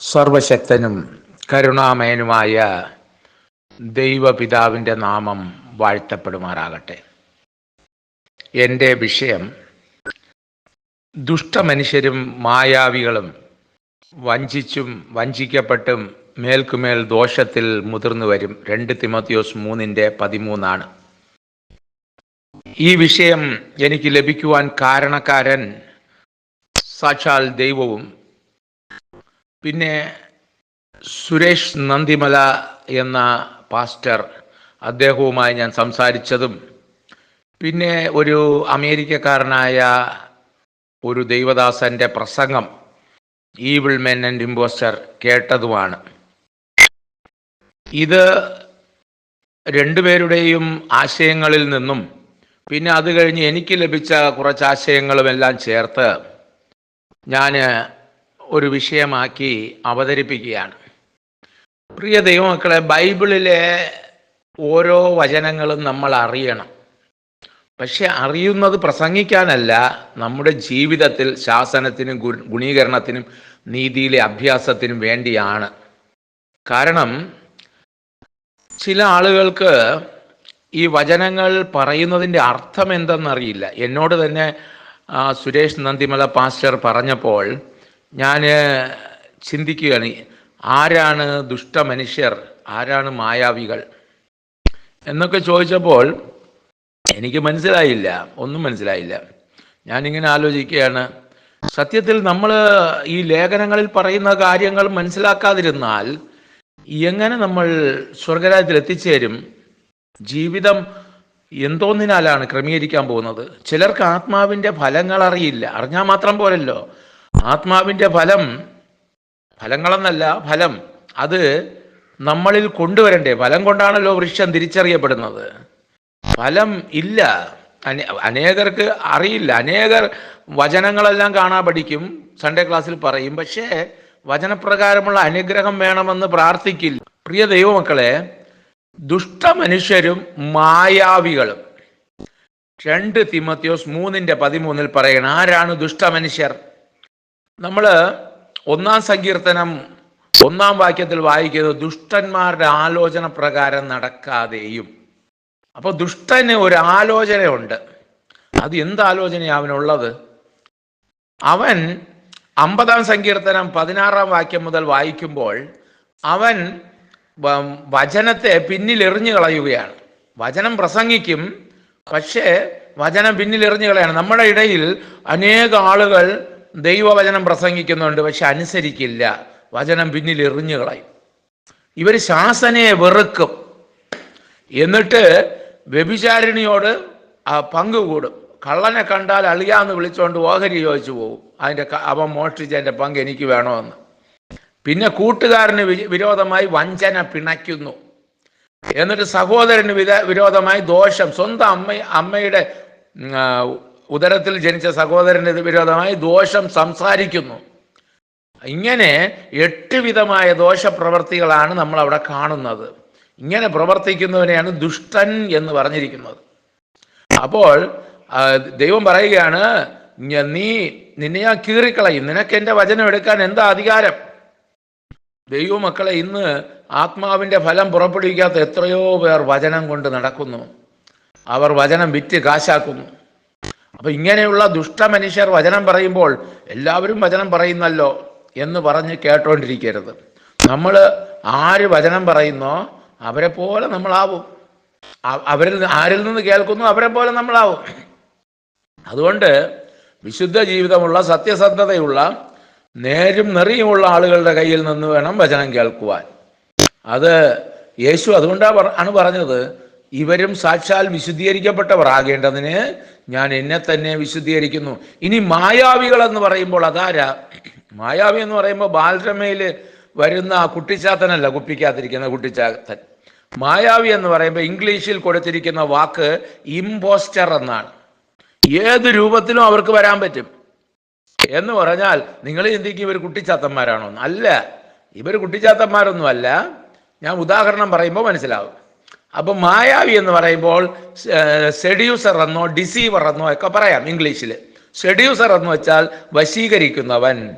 സർവശക്തനും കരുണാമയനുമായ ദൈവപിതാവിന്റെ നാമം വാഴ്ത്തപ്പെടുമാറാകട്ടെ. എന്റെ വിഷയം ദുഷ്ടമനുഷ്യരും മായാവികളും വഞ്ചിച്ചും വഞ്ചിക്കപ്പെട്ടും മേൽക്കുമേൽ ദോഷത്തിൽ മുതിർന്നു വരും. രണ്ട് തിമോത്തിയോസ് മൂന്നിന്റെ പതിമൂന്നാണ്. ഈ വിഷയം എനിക്ക് ലഭിക്കുവാൻ കാരണക്കാരൻ സാക്ഷാൽ ദൈവവും പിന്നെ സുരേഷ് നന്ദിമല എന്ന പാസ്റ്റർ അദ്ദേഹവുമായി ഞാൻ സംസാരിച്ചതും പിന്നെ ഒരു അമേരിക്കക്കാരനായ ഒരു ദൈവദാസന്റെ പ്രസംഗം ഈവിൾ മെൻ ആൻഡ് ഇമ്പോസ്റ്റർ കേട്ടതുമാണ്. ഇത് രണ്ടുപേരുടെയും ആശയങ്ങളിൽ നിന്നും പിന്നെ അത് കഴിഞ്ഞ് എനിക്ക് ലഭിച്ച കുറച്ച് ആശയങ്ങളും എല്ലാം ചേർത്ത് ഞാൻ ഒരു വിഷയമാക്കി അവതരിപ്പിക്കുകയാണ്. പ്രിയ ദൈവമക്കളെ ബൈബിളിലെ ഓരോ വചനങ്ങളും നമ്മൾ അറിയണം. പക്ഷെ അറിയുന്നത് പ്രസംഗിക്കാനല്ല നമ്മുടെ ജീവിതത്തിൽ ശാസനത്തിനും ഗുണീകരണത്തിനും നീതിയിലെ അഭ്യാസത്തിനും വേണ്ടിയാണ്. കാരണം ചില ആളുകൾക്ക് ഈ വചനങ്ങൾ പറയുന്നതിന്റെ അർത്ഥം എന്തെന്നറിയില്ല. എന്നോട് തന്നെ സുരേഷ് നന്ദിമല പാസ്റ്റർ പറഞ്ഞപ്പോൾ ഞാൻ ചിന്തിക്കുകയാണ് ആരാണ് ദുഷ്ടമനുഷ്യർ ആരാണ് മായാവികൾ? എന്നൊക്കെ ചോദിച്ചപ്പോൾ എനിക്ക് മനസ്സിലായില്ല ഒന്നും മനസ്സിലായില്ല. ഞാനിങ്ങനെ ആലോചിക്കുകയാണ് സത്യത്തിൽ നമ്മൾ ഈ ലേഖനങ്ങളിൽ പറയുന്ന കാര്യങ്ങൾ മനസ്സിലാക്കാതിരുന്നാൽ എങ്ങനെ നമ്മൾ സ്വർഗരാജ്യത്തിൽ എത്തിച്ചേരും? ജീവിതം എന്തോന്നിനാലാണ് ക്രമീകരിക്കാൻ പോകുന്നത്? ചിലർക്ക് ആത്മാവിന്റെ ഫലങ്ങൾ അറിയില്ല. അറിഞ്ഞാൽ മാത്രം പോരല്ലോ. ആത്മാവിന്റെ ഫലം ഫലങ്ങളെന്നല്ല ഫലം അത് നമ്മളിൽ കൊണ്ടുവരണ്ടേ. ഫലം കൊണ്ടാണല്ലോ വൃക്ഷം തിരിച്ചറിയപ്പെടുന്നത്. ഫലം ഇല്ല. അനേ- അനേകർക്ക് അറിയില്ല. അനേകർ വചനങ്ങളെല്ലാം കാണാൻ പഠിക്കും സൺഡേ ക്ലാസ്സിൽ പറയും. പക്ഷേ വചനപ്രകാരമുള്ള അനുഗ്രഹം വേണമെന്ന് പ്രാർത്ഥിക്കില്ല. പ്രിയ ദൈവമക്കളെ ദുഷ്ടമനുഷ്യരും മായാവികളും. രണ്ട് തിമത്യോസ് മൂന്നിന്റെ പതിമൂന്നിൽ പറയണം ആരാണ് ദുഷ്ടമനുഷ്യർ? നമ്മൾ ഒന്നാം സങ്കീർത്തനം ഒന്നാം വാക്യത്തിൽ വായിക്കുന്നത് ദുഷ്ടന്മാരുടെ ആലോചന പ്രകാരം നടക്കാതെയും. അപ്പോൾ ദുഷ്ടന് ഒരു ആലോചനയുണ്ട്. അത് എന്ത് അവനുള്ളത്? അവൻ അമ്പതാം സങ്കീർത്തനം പതിനാറാം വാക്യം മുതൽ വായിക്കുമ്പോൾ അവൻ വചനത്തെ പിന്നിൽ എറിഞ്ഞു കളയുകയാണ്. വചനം പ്രസംഗിക്കും പക്ഷേ വചനം പിന്നിൽ എറിഞ്ഞു കളയാണ്. നമ്മുടെ ഇടയിൽ അനേക ആളുകൾ ദൈവവചനം പ്രസംഗിക്കുന്നുണ്ട് പക്ഷെ അനുസരിക്കില്ല. വചനം പിന്നിൽ എറിഞ്ഞു കളയും. ഇവർ ശാസനയെ വെറുക്കും. എന്നിട്ട് വ്യഭിചാരിണിയോട് ആ പങ്ക് കൂടും കള്ളനെ കണ്ടാൽ അളിയാന്ന് വിളിച്ചുകൊണ്ട് ഓഹരി ചോദിച്ചു പോകും അതിന്റെ അവൻ മോഷ്ടിച്ചതിന്റെ പങ്ക് എനിക്ക് വേണമെന്ന്. പിന്നെ കൂട്ടുകാരന് വിരോധമായി വഞ്ചന പിണയ്ക്കുന്നു. എന്നിട്ട് സഹോദരന് വിര വിരോധമായി ദോഷം. സ്വന്തം അമ്മ അമ്മയുടെ ഉദരത്തിൽ ജനിച്ച സഹോദരന് വിരോധമായി ദോഷം സംസാരിക്കുന്നു. ഇങ്ങനെ എട്ട് വിധമായ ദോഷപ്രവർത്തികളാണ് നമ്മൾ അവിടെ കാണുന്നത്. ഇങ്ങനെ പ്രവർത്തിക്കുന്നവനെയാണ് ദുഷ്ടൻ എന്ന് പറഞ്ഞിരിക്കുന്നത്. അപ്പോൾ ദൈവം പറയുകയാണ് നീ നിന്നെ ഞാൻ കീറിക്കളയും. നിനക്ക് എന്റെ വചനം എടുക്കാൻ എന്താ അധികാരം? ദൈവമക്കളെ ഇന്ന് ആത്മാവിന്റെ ഫലം പുറപ്പെടുവിക്കാത്ത എത്രയോ പേർ വചനം കൊണ്ട് നടക്കുന്നു. അവർ വചനം വിറ്റ് കാശാക്കുന്നു. അപ്പൊ ഇങ്ങനെയുള്ള ദുഷ്ടമനുഷ്യർ വചനം പറയുമ്പോൾ എല്ലാവരും വചനം പറയുന്നല്ലോ എന്ന് പറഞ്ഞ് കേട്ടോണ്ടിരിക്കരുത്. നമ്മൾ ആര് വചനം പറയുന്നോ അവരെ പോലെ നമ്മളാവും. അവരിൽ ആരിൽ നിന്ന് കേൾക്കുന്നു അവരെ പോലെ നമ്മളാവും. അതുകൊണ്ട് വിശുദ്ധ ജീവിതമുള്ള സത്യസന്ധതയുള്ള നേരും നെറിയുമുള്ള ആളുകളുടെ കയ്യിൽ നിന്ന് വേണം വചനം കേൾക്കുവാൻ. അത് യേശു അതുകൊണ്ടാണ് ആണ് പറഞ്ഞത്. ഇവരും സാക്ഷാൽ വിശുദ്ധീകരിക്കപ്പെട്ടവർ ആകേണ്ടതിന് ഞാൻ എന്നെ തന്നെ വിശുദ്ധീകരിക്കുന്നു. ഇനി മായാവികൾ എന്ന് പറയുമ്പോൾ അതാരാ? മായാവി എന്ന് പറയുമ്പോൾ ബാലരമയിൽ വരുന്ന ആ കുട്ടിച്ചാത്തനല്ല കുപ്പിക്കാത്തിരിക്കുന്ന കുട്ടിച്ചാത്തൻ. മായാവി എന്ന് പറയുമ്പോൾ ഇംഗ്ലീഷിൽ കൊടുത്തിരിക്കുന്ന വാക്ക് ഇമ്പോസ്റ്റർ എന്നാണ്. ഏത് രൂപത്തിലും അവർക്ക് വരാൻ പറ്റും. എന്ന് പറഞ്ഞാൽ നിങ്ങൾ ചിന്തിക്കും ഇവർ കുട്ടിച്ചാത്തന്മാരാണോ അല്ല ഇവർ കുട്ടിച്ചാത്തന്മാരൊന്നും അല്ല ഞാൻ ഉദാഹരണം പറയുമ്പോൾ മനസ്സിലാവും. അപ്പം മായാവി എന്ന് പറയുമ്പോൾ സെഡ്യൂസർ എന്നോ ഡിസീവർ എന്നോ ഒക്കെ പറയാം ഇംഗ്ലീഷിൽ സെഡ്യൂസർ എന്ന് വെച്ചാൽ വശീകരിക്കുന്നവൻ.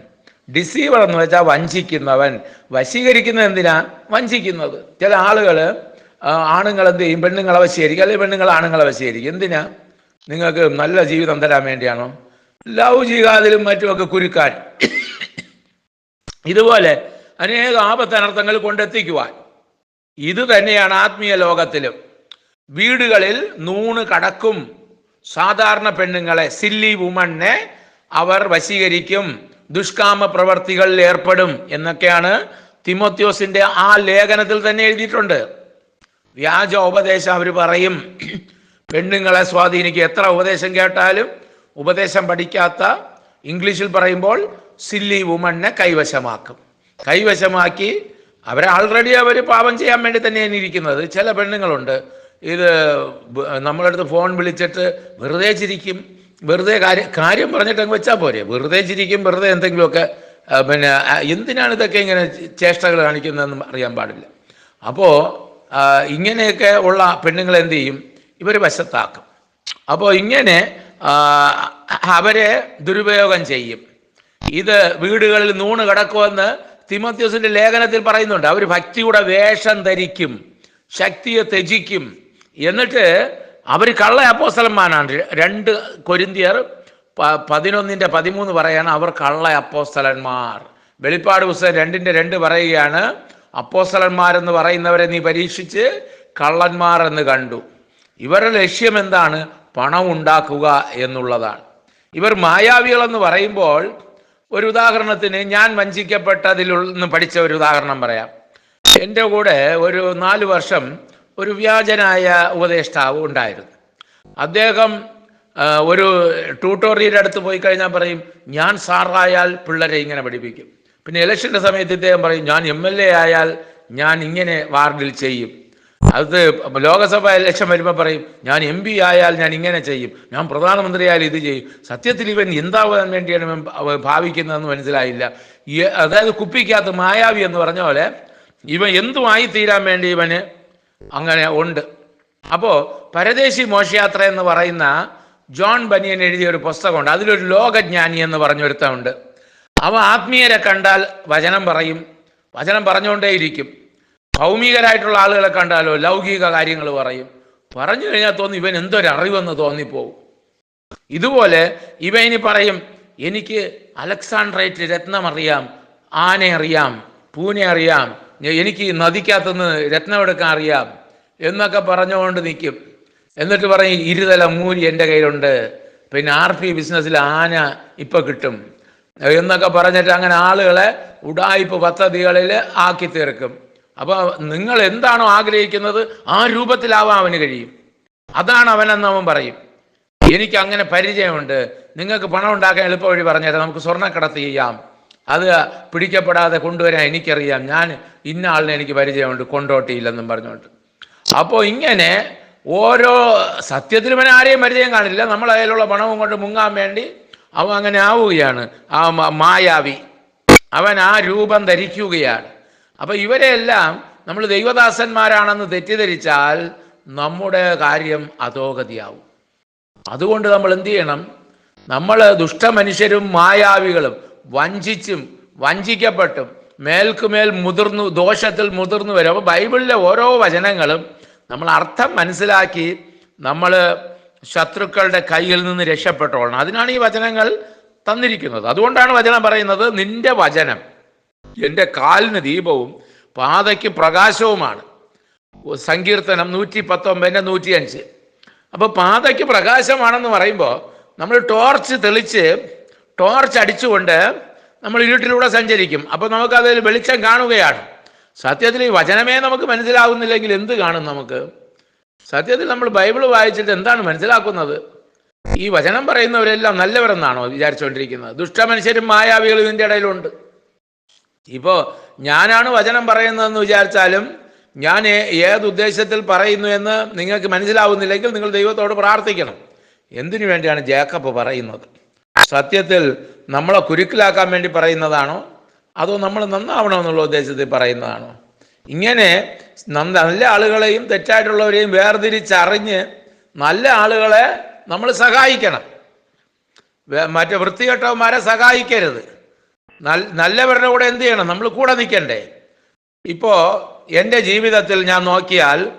ഡിസീവർ എന്ന് വെച്ചാൽ വഞ്ചിക്കുന്നവൻ. വശീകരിക്കുന്നത് എന്തിനാ? വഞ്ചിക്കുന്നത്. ചില ആളുകൾ ആണുങ്ങൾ എന്ത് ചെയ്യും? പെണ്ണുങ്ങളെ വശീകരിക്കും. അല്ലെങ്കിൽ പെണ്ണുങ്ങൾ ആണുങ്ങളെ വശീകരിക്കും. എന്തിനാ? നിങ്ങൾക്ക് നല്ല ജീവിതം തരാൻ വേണ്ടിയാണോ? ലവ് ജീവിതത്തിലും മറ്റുമൊക്കെ കുരുക്കാൻ. ഇതുപോലെ അനേക ആപത്തനർത്ഥങ്ങൾ കൊണ്ടെത്തിക്കുവാൻ. ഇത് തന്നെയാണ് ആത്മീയ ലോകത്തിലും. വീടുകളിൽ നൂണ് കടക്കും. സാധാരണ പെണ്ണുങ്ങളെ സില്ലി വുമണ്ണെ അവർ വശീകരിക്കും. ദുഷ്കാമ പ്രവർത്തികളിൽ ഏർപ്പെടും എന്നൊക്കെയാണ് തിമോത്യോസിന്റെ ആ ലേഖനത്തിൽ തന്നെ എഴുതിയിട്ടുണ്ട്. വ്യാജ ഉപദേശം അവർ പറയും. പെണ്ണുങ്ങളെ സ്വാധീനിക്കും എത്ര ഉപദേശം കേട്ടാലും ഉപദേശം പഠിക്കാത്ത ഇംഗ്ലീഷിൽ പറയുമ്പോൾ സില്ലി വുമണ്ണെ കൈവശമാക്കും. കൈവശമാക്കി അവരെ ആൾറെഡി അവർ പാപം ചെയ്യാൻ വേണ്ടി തന്നെയാണ് ഇരിക്കുന്നത്. ചില പെണ്ണുങ്ങളുണ്ട്. ഇത് നമ്മളടുത്ത് ഫോൺ വിളിച്ചിട്ട് വെറുതെ ചിരിക്കും. വെറുതെ കാര്യം കാര്യം പറഞ്ഞിട്ട് അങ്ങ് വെച്ചാൽ പോരെ. വെറുതെ ചിരിക്കും വെറുതെ എന്തെങ്കിലുമൊക്കെ പിന്നെ എന്തിനാണ് ഇതൊക്കെ ഇങ്ങനെ ചേഷ്ടകൾ കാണിക്കുന്നതെന്ന് അറിയാൻ പാടില്ല. അപ്പോൾ ഇങ്ങനെയൊക്കെ ഉള്ള പെണ്ണുങ്ങൾ എന്ത് ചെയ്യും? ഇവർ വശത്താക്കും. അപ്പോൾ ഇങ്ങനെ അവരെ ദുരുപയോഗം ചെയ്യും. ഇത് വീടുകളിൽ നൂണ് കിടക്കുമെന്ന് തിമോത്യോസിന്റെ ലേഖനത്തിൽ പറയുന്നുണ്ട് അവർ ഭക്തിയുടെ വേഷം ധരിക്കും ശക്തിയെ ത്യജിക്കും. എന്നിട്ട് അവർ കള്ള അപ്പോസ്തലന്മാരാണ്. രണ്ട് കൊരിന്തിയർ പ- പതിനൊന്നിന്റെ പതിമൂന്ന് പറയാണ് അവർ കള്ള അപ്പോസ്തലന്മാർ. വെളിപ്പാട് പുസ്തകം രണ്ടിന്റെ രണ്ട് പറയുകയാണ് അപ്പോസ്തലന്മാരെന്ന് പറയുന്നവരെ നീ പരീക്ഷിച്ച് കള്ളന്മാർ എന്ന് കണ്ടു. ഇവരുടെ ലക്ഷ്യം എന്താണ്? പണം ഉണ്ടാക്കുക എന്നുള്ളതാണ്. ഇവർ മായാവികളെന്ന് പറയുമ്പോൾ ഒരു ഉദാഹരണത്തിന് ഞാൻ വഞ്ചിക്കപ്പെട്ടതിൽ നിന്ന് പഠിച്ച ഒരു ഉദാഹരണം പറയാം. എന്റെ കൂടെ ഒരു നാല് വർഷം ഒരു വ്യാജനായ ഉപദേഷ്ടാവ് ഉണ്ടായിരുന്നു. അദ്ദേഹം ഒരു ട്യൂട്ടോറിയുടെ അടുത്ത് പോയി കഴിഞ്ഞാൽ പറയും ഞാൻ സാറായാൽ പിള്ളേരെ ഇങ്ങനെ പഠിപ്പിക്കും. പിന്നെ ഇലക്ഷന്റെ സമയത്ത് ഇദ്ദേഹം പറയും ഞാൻ എം എൽ എ ആയാൽ ഞാൻ ഇങ്ങനെ വാർഡിൽ ചെയ്യും. അത് ലോകസഭ ഇലക്ഷൻ വരുമ്പോൾ പറയും ഞാൻ എം പി ആയാൽ ഞാൻ ഇങ്ങനെ ചെയ്യും. ഞാൻ പ്രധാനമന്ത്രി ആയാൽ ഇത് ചെയ്യും. സത്യത്തിൽ ഇവൻ എന്താവാൻ വേണ്ടിയാണ് ഭാവിക്കുന്നതെന്ന് മനസ്സിലായില്ല. അതായത് കുപ്പിക്കകത്ത് മായാവി എന്ന് പറഞ്ഞ പോലെ ഇവൻ എന്തുമായി തീരാൻ വേണ്ടി ഇവന് അങ്ങനെ ഉണ്ട്. അപ്പോൾ പരദേശി മോശയാത്ര എന്ന് പറയുന്ന ജോൺ ബനിയൻ എഴുതിയ ഒരു പുസ്തകമുണ്ട്. അതിലൊരു ലോകജ്ഞാനി എന്ന് പറഞ്ഞൊരുത്തമുണ്ട് അവ ആത്മീയരെ കണ്ടാൽ വചനം പറയും. വചനം പറഞ്ഞുകൊണ്ടേയിരിക്കും. ഭൗമികരായിട്ടുള്ള ആളുകളെ കണ്ടാലോ ലൗകിക കാര്യങ്ങൾ പറയും. പറഞ്ഞു കഴിഞ്ഞാൽ തോന്നി ഇവൻ എന്തൊരു അറിവെന്ന് തോന്നിപ്പോവും ഇതുപോലെ ഇവ ഇനി പറയും എനിക്ക് അലക്സാണ്ട്രേറ്റ് രത്നം അറിയാം ആനെ അറിയാം പൂനെ അറിയാം എനിക്ക് നദിക്കകത്തുനിന്ന് രത്നം എടുക്കാൻ അറിയാം എന്നൊക്കെ പറഞ്ഞുകൊണ്ട് നിൽക്കും എന്നിട്ട് പറയും ഇരുതല മൂരി എന്റെ കയ്യിലുണ്ട് പിന്നെ ആർ പി ബിസിനസ്സിൽ ആന ഇപ്പം കിട്ടും എന്നൊക്കെ പറഞ്ഞിട്ട് അങ്ങനെ ആളുകളെ ഉടായ്പ പദ്ധതികളിൽ ആക്കി തീർക്കും. അപ്പൊ നിങ്ങൾ എന്താണോ ആഗ്രഹിക്കുന്നത് ആ രൂപത്തിലാവാൻ അവന് കഴിയും. അതാണ് അവനെന്ന് അവൻ പറയും. എനിക്ക് അങ്ങനെ പരിചയമുണ്ട്. നിങ്ങൾക്ക് പണം ഉണ്ടാക്കാൻ എളുപ്പ വഴി പറഞ്ഞാൽ നമുക്ക് സ്വർണക്കടത്ത് ചെയ്യാം. അത് പിടിക്കപ്പെടാതെ കൊണ്ടുവരാൻ എനിക്കറിയാം. ഞാൻ ഇന്ന ആളിനെ എനിക്ക് പരിചയമുണ്ട്. കൊണ്ടോട്ടിയില്ലെന്നും പറഞ്ഞുകൊണ്ട്. അപ്പോൾ ഇങ്ങനെ ഓരോ സത്യത്തിൽ ഇവൻ ആരെയും പരിചയം കാണില്ല. നമ്മൾ അതിലുള്ള പണവും കൊണ്ട് മുങ്ങാൻ വേണ്ടി അവൻ അങ്ങനെ ആവുകയാണ്. ആ മായാവി. അവൻ ആ രൂപം ധരിക്കുകയാണ്. അപ്പൊ ഇവരെയെല്ലാം നമ്മൾ ദൈവദാസന്മാരാണെന്ന് തെറ്റിദ്ധരിച്ചാൽ നമ്മുടെ കാര്യം അധോഗതിയാവും. അതുകൊണ്ട് നമ്മൾ എന്ത് ചെയ്യണം? നമ്മൾ ദുഷ്ടമനുഷ്യരും മായാവികളും വഞ്ചിച്ചും വഞ്ചിക്കപ്പെട്ടും മേൽക്കുമേൽ മുതിർന്നു ദോഷത്തിൽ മുതിർന്നു വരും. അപ്പോൾ ബൈബിളിലെ ഓരോ വചനങ്ങളും നമ്മൾ അർത്ഥം മനസ്സിലാക്കി നമ്മൾ ശത്രുക്കളുടെ കയ്യിൽ നിന്ന് രക്ഷപ്പെട്ടോളണം. അതിനാണ് ഈ വചനങ്ങൾ തന്നിരിക്കുന്നത്. അതുകൊണ്ടാണ് വചനം പറയുന്നത് നിന്റെ വചനം എന്റെ കാലിന് ദീപവും പാതയ്ക്ക് പ്രകാശവുമാണ്. സങ്കീർത്തനം നൂറ്റി പത്തൊമ്പതിന്റെ നൂറ്റി അഞ്ച് അപ്പോൾ പാതയ്ക്ക് പ്രകാശമാണെന്ന് പറയുമ്പോൾ നമ്മൾ ടോർച്ച് തെളിച്ച് ടോർച്ച് അടിച്ചുകൊണ്ട് നമ്മൾ ഇരുട്ടിലൂടെ സഞ്ചരിക്കും. അപ്പോൾ നമുക്ക് അതിൽ വെളിച്ചം കാണുകയാണ്. സത്യത്തിൽ ഈ വചനമേ നമുക്ക് മനസ്സിലാകുന്നില്ലെങ്കിൽ എന്ത് കാണും നമുക്ക്? സത്യത്തിൽ നമ്മൾ ബൈബിൾ വായിച്ചിട്ട് എന്താണ് മനസ്സിലാക്കുന്നത്? ഈ വചനം പറയുന്നവരെല്ലാം നല്ലവരെന്നാണോ വിചാരിച്ചുകൊണ്ടിരിക്കുന്നത്? ദുഷ്ടമനുഷ്യരും മായാവികളും ഇതിന്റെ ഇടയിലുണ്ട്. ഇപ്പോൾ ഞാനാണ് വചനം പറയുന്നതെന്ന് വിചാരിച്ചാലും ഞാൻ ഏത് ഉദ്ദേശത്തിൽ പറയുന്നു എന്ന് നിങ്ങൾക്ക് മനസ്സിലാവുന്നില്ലെങ്കിൽ നിങ്ങൾ ദൈവത്തോട് പ്രാർത്ഥിക്കണം. എന്തിനു വേണ്ടിയാണ് ജേക്കബ് പറയുന്നത്? സത്യത്തിൽ നമ്മളെ കുരുക്കിലാക്കാൻ വേണ്ടി പറയുന്നതാണോ? അതോ നമ്മൾ നന്നാവണമെന്നുള്ള ഉദ്ദേശത്തിൽ പറയുന്നതാണോ? ഇങ്ങനെ നല്ല ആളുകളെയും തെറ്റായിട്ടുള്ളവരെയും വേർതിരിച്ചറിഞ്ഞ് നല്ല ആളുകളെ നമ്മൾ സഹായിക്കണം. മറ്റേ വൃത്തികെട്ടവന്മാരെ സഹായിക്കരുത്. നല്ലവരുടെ കൂടെ എന്ത് ചെയ്യണം? നമ്മൾ കൂടെ നിൽക്കണ്ടേ. ഇപ്പോൾ എന്റെ ജീവിതത്തിൽ ഞാൻ നോക്കിയാൽ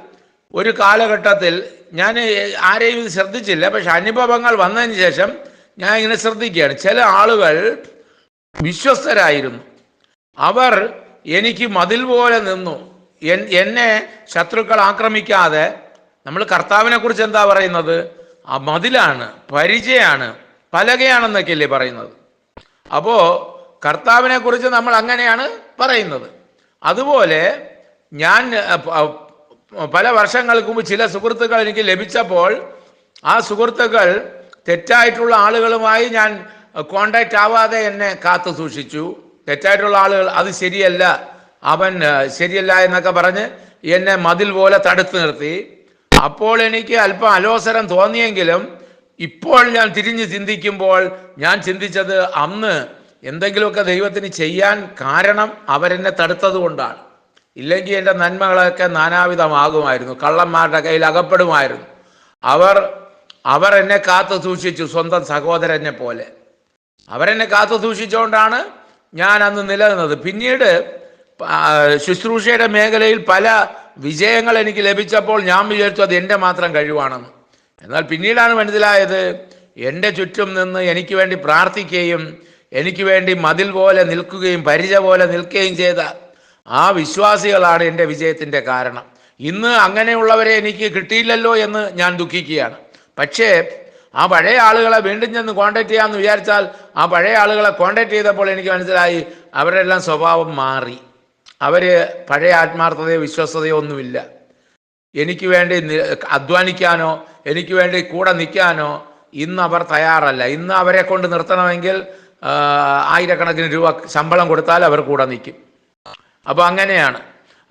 ഒരു കാലഘട്ടത്തിൽ ഞാൻ ആരെയും ഇത് ശ്രദ്ധിച്ചില്ല. പക്ഷെ അനുഭവങ്ങൾ വന്നതിന് ശേഷം ഞാൻ ഇങ്ങനെ ശ്രദ്ധിക്കുകയാണ്. ചില ആളുകൾ വിശ്വസ്തരായിരുന്നു. അവർ എനിക്ക് മതിൽ പോലെ നിന്നു. എന്നെ ശത്രുക്കൾ ആക്രമിക്കാതെ നമ്മൾ കർത്താവിനെ കുറിച്ച് എന്താ പറയുന്നത്? ആ മതിലാണ് പരിചയമാണ് പലകയാണെന്നൊക്കെയല്ലേ പറയുന്നത്. അപ്പോൾ കർത്താവിനെ കുറിച്ച് നമ്മൾ അങ്ങനെയാണ് പറയുന്നത്. അതുപോലെ ഞാൻ പല വർഷങ്ങൾക്ക് മുമ്പ് ചില സുഹൃത്തുക്കൾ എനിക്ക് ലഭിച്ചപ്പോൾ ആ സുഹൃത്തുക്കൾ തെറ്റായിട്ടുള്ള ആളുകളുമായി ഞാൻ കോണ്ടാക്റ്റ് ആവാതെ എന്നെ കാത്തു സൂക്ഷിച്ചു. തെറ്റായിട്ടുള്ള ആളുകൾ അത് ശരിയല്ല അവൻ ശരിയല്ല എന്നൊക്കെ പറഞ്ഞ് എന്നെ മതിൽ പോലെ തടുത്തു നിർത്തി. അപ്പോൾ എനിക്ക് അല്പം അലോസരം തോന്നിയെങ്കിലും ഇപ്പോൾ ഞാൻ തിരിഞ്ഞ് ചിന്തിക്കുമ്പോൾ ഞാൻ ചിന്തിച്ചത് അന്ന് എന്തെങ്കിലുമൊക്കെ ദൈവത്തിന് ചെയ്യാൻ കാരണം അവരെന്നെ തടുത്തത് കൊണ്ടാണ്. ഇല്ലെങ്കിൽ എന്റെ നന്മകളൊക്കെ നാനാവിധമാകുമായിരുന്നു. കള്ളന്മാരുടെ കയ്യിൽ അകപ്പെടുമായിരുന്നു. അവർ അവർ എന്നെ കാത്തു സൂക്ഷിച്ചു സ്വന്തം സഹോദരനെ പോലെ. അവരെന്നെ കാത്തു സൂക്ഷിച്ചുകൊണ്ടാണ് ഞാൻ അന്ന് നിലനിന്നത്. പിന്നീട് ശുശ്രൂഷയുടെ മേഖലയിൽ പല വിജയങ്ങൾ എനിക്ക് ലഭിച്ചപ്പോൾ ഞാൻ വിചാരിച്ചു അത് എന്റെ മാത്രം കഴിവാണെന്ന്. എന്നാൽ പിന്നീടാണ് മനസ്സിലായത് എന്റെ ചുറ്റും നിന്ന് എനിക്ക് വേണ്ടി പ്രാർത്ഥിക്കുകയും എനിക്ക് വേണ്ടി മതിൽ പോലെ നിൽക്കുകയും പരിച പോലെ നിൽക്കുകയും ചെയ്ത ആ വിശ്വാസികളാണ് എന്റെ വിജയത്തിന്റെ കാരണം. ഇന്ന് അങ്ങനെയുള്ളവരെ എനിക്ക് കിട്ടിയില്ലല്ലോ എന്ന് ഞാൻ ദുഃഖിക്കുകയാണ്. പക്ഷേ ആ പഴയ ആളുകളെ വീണ്ടും ചെന്ന് കോണ്ടാക്ട് ചെയ്യാമെന്ന് വിചാരിച്ചാൽ ആ പഴയ ആളുകളെ കോണ്ടാക്ട് ചെയ്തപ്പോൾ എനിക്ക് മനസ്സിലായി അവരെല്ലാം സ്വഭാവം മാറി. അവർ പഴയ ആത്മാർത്ഥതയോ വിശ്വസ്തതയോ ഒന്നുമില്ല. എനിക്ക് വേണ്ടി അധ്വാനിക്കാനോ എനിക്ക് വേണ്ടി കൂടെ നിൽക്കാനോ ഇന്ന് അവർ തയ്യാറല്ല. ഇന്ന് അവരെ കൊണ്ട് നിർത്തണമെങ്കിൽ ആയിരക്കണക്കിന് രൂപ ശമ്പളം കൊടുത്താൽ അവർ കൂടെ നിൽക്കും. അപ്പോൾ അങ്ങനെയാണ്.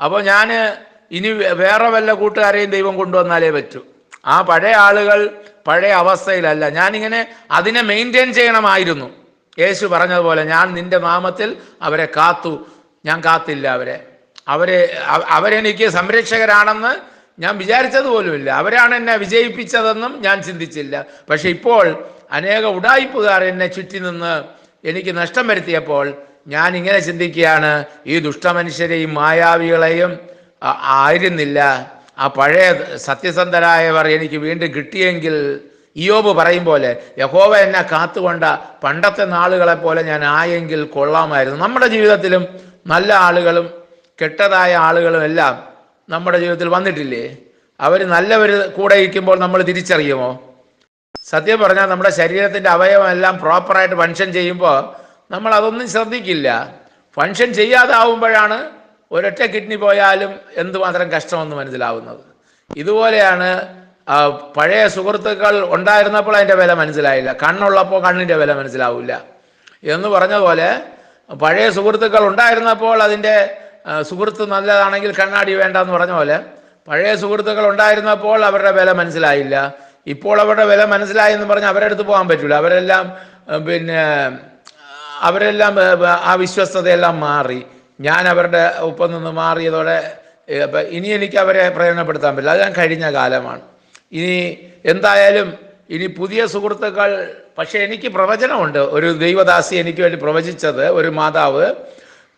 അപ്പോൾ ഞാൻ ഇനി വേറെ വല്ല കൂട്ടുകാരെയും ദൈവം കൊണ്ടുവന്നാലേ പറ്റൂ. ആ പഴയ ആളുകൾ പഴയ അവസ്ഥയിലല്ല. ഞാനിങ്ങനെ അതിനെ മെയിന്റെയിൻ ചെയ്യണമായിരുന്നു. യേശു പറഞ്ഞതുപോലെ ഞാൻ നിന്റെ നാമത്തിൽ അവരെ കാത്തു. ഞാൻ കാത്തില്ല അവരെ. അവരെ അവരെനിക്ക് സംരക്ഷകരാണെന്ന് ഞാൻ വിചാരിച്ചത് പോലുമില്ല. അവരാണ് എന്നെ വിജയിപ്പിച്ചതെന്നും ഞാൻ ചിന്തിച്ചില്ല. പക്ഷെ ഇപ്പോൾ അനേക ഉടായിപ്പുകാർ എന്നെ ചുറ്റി നിന്ന് എനിക്ക് നഷ്ടം വരുത്തിയപ്പോൾ ഞാൻ ഇങ്ങനെ ചിന്തിക്കുകയാണ് ഈ ദുഷ്ടമനുഷ്യരെയും മായാവികളെയും ആയിരുന്നില്ല. ആ പഴയ സത്യസന്ധരായവർ എനിക്ക് വീണ്ടും കിട്ടിയെങ്കിൽ ഇയോബ് പറയും പോലെ യഹോവ എന്നെ കാത്തുകൊണ്ട പണ്ടത്തെ നാളുകളെ പോലെ ഞാൻ ആയെങ്കിൽ കൊള്ളാമായിരുന്നു. നമ്മുടെ ജീവിതത്തിലും നല്ല ആളുകളും കെട്ടതായ ആളുകളും എല്ലാം നമ്മുടെ ജീവിതത്തിൽ വന്നിട്ടില്ലേ? അവർ നല്ലവർ കൂടെ ഇരിക്കുമ്പോൾ നമ്മൾ തിരിച്ചറിയുമോ? സത്യം പറഞ്ഞാൽ നമ്മുടെ ശരീരത്തിന്റെ അവയവമെല്ലാം പ്രോപ്പറായിട്ട് ഫങ്ഷൻ ചെയ്യുമ്പോൾ നമ്മൾ അതൊന്നും ശ്രദ്ധിക്കില്ല. ഫങ്ഷൻ ചെയ്യാതാവുമ്പോഴാണ് ഒരൊറ്റ കിഡ്നി പോയാലും എന്തുമാത്രം കഷ്ടമെന്ന് മനസ്സിലാവുന്നത്. ഇതുപോലെയാണ് പഴയ സുഹൃത്തുക്കൾ ഉണ്ടായിരുന്നപ്പോൾ അതിന്റെ വില മനസ്സിലായില്ല. കണ്ണുള്ളപ്പോൾ കണ്ണിന്റെ വില മനസ്സിലാവില്ല. എന്ന് പറഞ്ഞതുപോലെ പഴയ സുഹൃത്തുക്കൾ ഉണ്ടായിരുന്നപ്പോൾ അതിന്റെ സുഹൃത്ത് നല്ലതാണെങ്കിൽ കണ്ണാടി വേണ്ട എന്ന് പറഞ്ഞ പോലെ പഴയ സുഹൃത്തുക്കൾ ഉണ്ടായിരുന്നപ്പോൾ അവരുടെ വില മനസ്സിലായില്ല. ഇപ്പോൾ അവരുടെ വില മനസ്സിലായി എന്ന് പറഞ്ഞ് അവരുടെ അടുത്ത് പോകാൻ പറ്റില്ല അവരെല്ലാം പിന്നെ അവരെല്ലാം ആ വിശ്വസ്തതയെല്ലാം മാറി. ഞാൻ അവരുടെ ഒപ്പം നിന്ന് മാറിയതോടെ ഇനി എനിക്ക് അവരെ പ്രയോജനപ്പെടുത്താൻ പറ്റില്ല. അതെല്ലാം കഴിഞ്ഞ കാലമാണ്. ഇനി എന്തായാലും ഇനി പുതിയ സുഹൃത്തുക്കൾ പക്ഷെ എനിക്ക് പ്രവചനമുണ്ട്. ഒരു ദൈവദാസി എനിക്ക് വേണ്ടി പ്രവചിച്ചത് ഒരു മാതാവ്.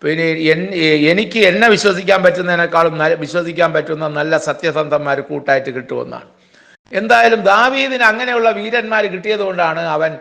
പിന്നെ എൻ- എനിക്ക് എന്നെ വിശ്വസിക്കാൻ പറ്റുന്നതിനേക്കാളും വിശ്വസിക്കാൻ പറ്റുന്ന നല്ല സത്യസന്ധന്മാർ കൂട്ടായിട്ട് കിട്ടുമെന്നാണ്. എന്തായാലും ദാവീദിന് അങ്ങനെയുള്ള വീരന്മാർ കിട്ടിയത് കൊണ്ടാണ് അവൻ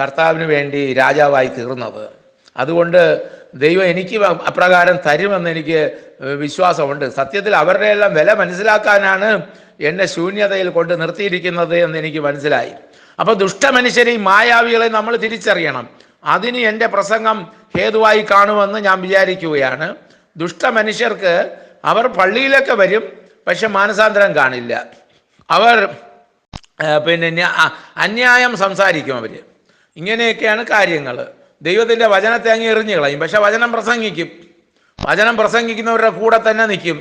കർത്താവിന് വേണ്ടി രാജാവായി തീർന്നത്. അതുകൊണ്ട് ദൈവം എനിക്ക് അപ്രകാരം തരുമെന്ന് എനിക്ക് വിശ്വാസമുണ്ട്. സത്യത്തിൽ അവരുടെ എല്ലാം വില മനസ്സിലാക്കാനാണ് എന്നെ ശൂന്യതയിൽ കൊണ്ട് നിർത്തിയിരിക്കുന്നത് എന്ന് എനിക്ക് മനസ്സിലായി. അപ്പൊ ദുഷ്ടമനുഷ്യരെയും മായാവികളെ നമ്മൾ തിരിച്ചറിയണം. അതിന് എന്റെ പ്രസംഗം ഹേതുവായി കാണുമെന്ന് ഞാൻ വിചാരിക്കുകയാണ്. ദുഷ്ടമനുഷ്യർക്ക് അവർ പള്ളിയിലൊക്കെ വരും പക്ഷെ മാനസാന്തരം കാണില്ല. അവർ പിന്നെ അന്യായം സംസാരിക്കും അവർ ഇങ്ങനെയൊക്കെയാണ് കാര്യങ്ങൾ ദൈവത്തിന്റെ വചനത്തെ അങ്ങ് എറിഞ്ഞു കളയും. പക്ഷെ വചനം പ്രസംഗിക്കും. വചനം പ്രസംഗിക്കുന്നവരുടെ കൂടെ തന്നെ നിൽക്കും.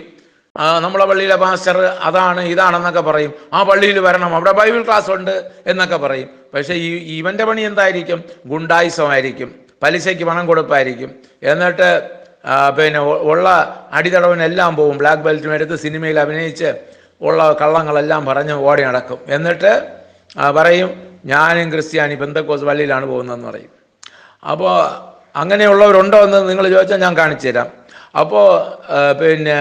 നമ്മളെ പള്ളിയിലെ മാസ്റ്റർ അതാണ് ഇതാണെന്നൊക്കെ പറയും. ആ പള്ളിയിൽ വരണം അവിടെ ബൈബിൾ ക്ലാസ് ഉണ്ട് എന്നൊക്കെ പറയും. പക്ഷേ ഈ ഇവന്റെ പണി എന്തായിരിക്കും? ഗുണ്ടായുസമായിരിക്കും. പലിശയ്ക്ക് പണം കൊടുപ്പായിരിക്കും. എന്നിട്ട് പിന്നെ ഉള്ള അടിതടവനെല്ലാം പോകും ബ്ലാക്ക് ബെൽറ്റും എടുത്ത് സിനിമയിൽ അഭിനയിച്ച് ഉള്ള കള്ളങ്ങളെല്ലാം പറഞ്ഞ് ഓടി നടക്കും. എന്നിട്ട് പറയും ഞാനും ക്രിസ്ത്യാനി ബന്ധക്കോസ് പള്ളിയിലാണ് പോകുന്നതെന്ന് പറയും. അപ്പോൾ അങ്ങനെയുള്ളവരുണ്ടോ എന്ന് നിങ്ങൾ ചോദിച്ചാൽ ഞാൻ കാണിച്ചു തരാം. അപ്പോൾ പിന്നെ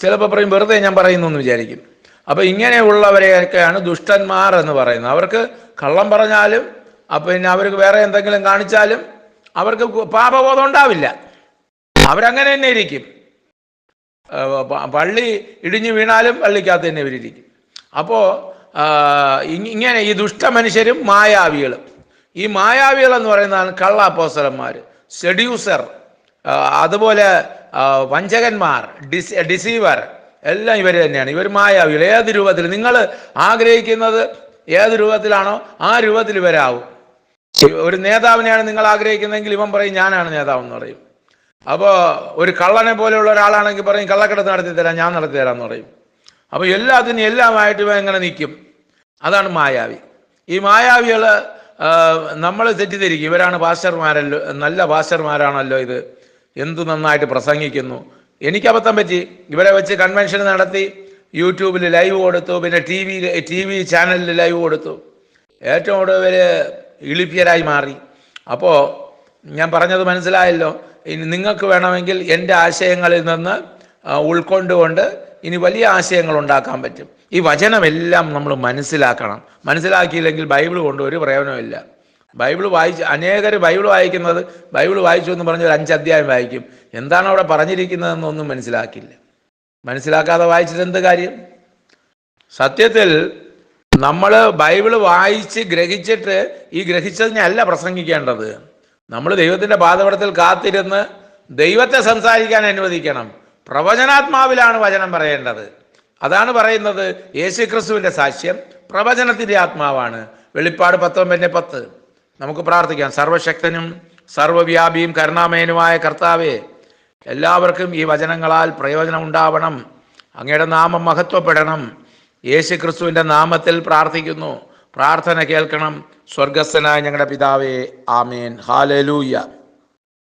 ചിലപ്പോൾ പറയും വെറുതെ ഞാൻ പറയുന്നു എന്ന് വിചാരിക്കും. അപ്പോൾ ഇങ്ങനെയുള്ളവരെയൊക്കെയാണ് ദുഷ്ടന്മാർ എന്ന് പറയുന്നത്. അവർക്ക് കള്ളം പറഞ്ഞാലും പിന്നെ അവർക്ക് വേറെ എന്തെങ്കിലും കാണിച്ചാലും അവർക്ക് പാപബോധം ഉണ്ടാവില്ല. അവരങ്ങനെ തന്നെ ഇരിക്കും. പള്ളി ഇടിഞ്ഞു വീണാലും പള്ളിക്കകത്ത് തന്നെ ഇവരിരിക്കും. അപ്പോൾ ഇങ്ങനെ ഈ ദുഷ്ടമനുഷ്യരും മായാവികളും. ഈ മായാവികൾ എന്ന് പറയുന്നതാണ് കള്ളാപ്പോസലന്മാർ സെഡ്യൂസർ അതുപോലെ വഞ്ചകന്മാർ ഡിസ് ഡിസീവർ എല്ലാം ഇവർ തന്നെയാണ്. ഇവർ മായാവികൾ. ഏത് രൂപത്തിൽ? നിങ്ങൾ ആഗ്രഹിക്കുന്നത് ഏത് രൂപത്തിലാണോ ആ രൂപത്തിൽ ഇവരാവും. ഒരു നേതാവിനെയാണ് നിങ്ങൾ ആഗ്രഹിക്കുന്നതെങ്കിൽ ഇവൻ പറയും ഞാനാണ് നേതാവെന്ന് പറയും. അപ്പോൾ ഒരു കള്ളനെ പോലെയുള്ള ഒരാളാണെങ്കിൽ പറയും കള്ളക്കടത്ത് നടത്തി തരാം ഞാൻ നടത്തി തരാമെന്ന് പറയും. അപ്പോൾ എല്ലാത്തിനും എല്ലാമായിട്ട് ഇവൻ എങ്ങനെ നിൽക്കും അതാണ് മായാവി. ഈ മായാവികൾ നമ്മൾ തെറ്റിദ്ധരിക്കും. ഇവരാണ് പാസ്റ്റർമാരല്ലോ നല്ല പാസ്റ്റർമാരാണല്ലോ ഇത്. എന്ത് നന്നായിട്ട് പ്രസംഗിക്കുന്നു. എനിക്ക് അബദ്ധം പറ്റി. ഇവരെ വെച്ച് കൺവെൻഷൻ നടത്തി യൂട്യൂബിൽ ലൈവ് കൊടുത്തു പിന്നെ ടി വി ടി വി ചാനലിൽ ലൈവ് കൊടുത്തു. ഏറ്റവും കൂടുതൽ ഇളിപ്യരായി മാറി. അപ്പോൾ ഞാൻ പറഞ്ഞത് മനസ്സിലായല്ലോ. ഇനി നിങ്ങൾക്ക് വേണമെങ്കിൽ എന്റെ ആശയങ്ങളിൽ നിന്ന് ഉൾക്കൊണ്ടുകൊണ്ട് ഇനി വലിയ ആശയങ്ങൾ ഉണ്ടാക്കാൻ പറ്റും. ഈ വചനമെല്ലാം നമ്മൾ മനസ്സിലാക്കണം. മനസ്സിലാക്കിയില്ലെങ്കിൽ ബൈബിൾ കൊണ്ട് ഒരു പ്രയോജനമില്ല ബൈബിൾ വായിച്ച് അനേകർ ബൈബിൾ വായിക്കുന്നത് ബൈബിൾ വായിച്ചു എന്ന് പറഞ്ഞ് ഒരു അഞ്ച് അധ്യായം വായിക്കും. എന്താണ് അവിടെ പറഞ്ഞിരിക്കുന്നതെന്നൊന്നും മനസ്സിലാക്കില്ല. മനസ്സിലാക്കാതെ വായിച്ചിട്ട് എന്ത് കാര്യം? സത്യത്തിൽ നമ്മൾ ബൈബിൾ വായിച്ച് ഗ്രഹിച്ചിട്ട് ഈ ഗ്രഹിച്ചതിനെ അല്ല പ്രസംഗിക്കേണ്ടത്. നമ്മൾ ദൈവത്തിന്റെ പാതപടത്തിൽ കാത്തിരുന്ന് ദൈവത്തെ സംസാരിക്കാൻ അനുവദിക്കണം. പ്രവചനാത്മാവിലാണ് വചനം പറയേണ്ടത്. അതാണ് പറയുന്നത് യേശു ക്രിസ്തുവിന്റെ സാക്ഷ്യം. പ്രവചനത്തിന്റെ ആത്മാവാണ്. വെളിപ്പാട് പത്തൊമ്പതിന്റെ പത്ത്. നമുക്ക് പ്രാർത്ഥിക്കാം. സർവശക്തനും സർവവ്യാപിയും കരുണാമയനുമായ കർത്താവേ എല്ലാവർക്കും ഈ വചനങ്ങളാൽ പ്രയോജനം ഉണ്ടാവണം. അങ്ങയുടെ നാമം മഹത്വപ്പെടണം. യേശു ക്രിസ്തുവിന്റെ നാമത്തിൽ പ്രാർത്ഥിക്കുന്നു. പ്രാർത്ഥന കേൾക്കണം. സ്വർഗസ്ഥനായ ഞങ്ങളുടെ പിതാവേ ആമേൻ. ഹാലലൂയ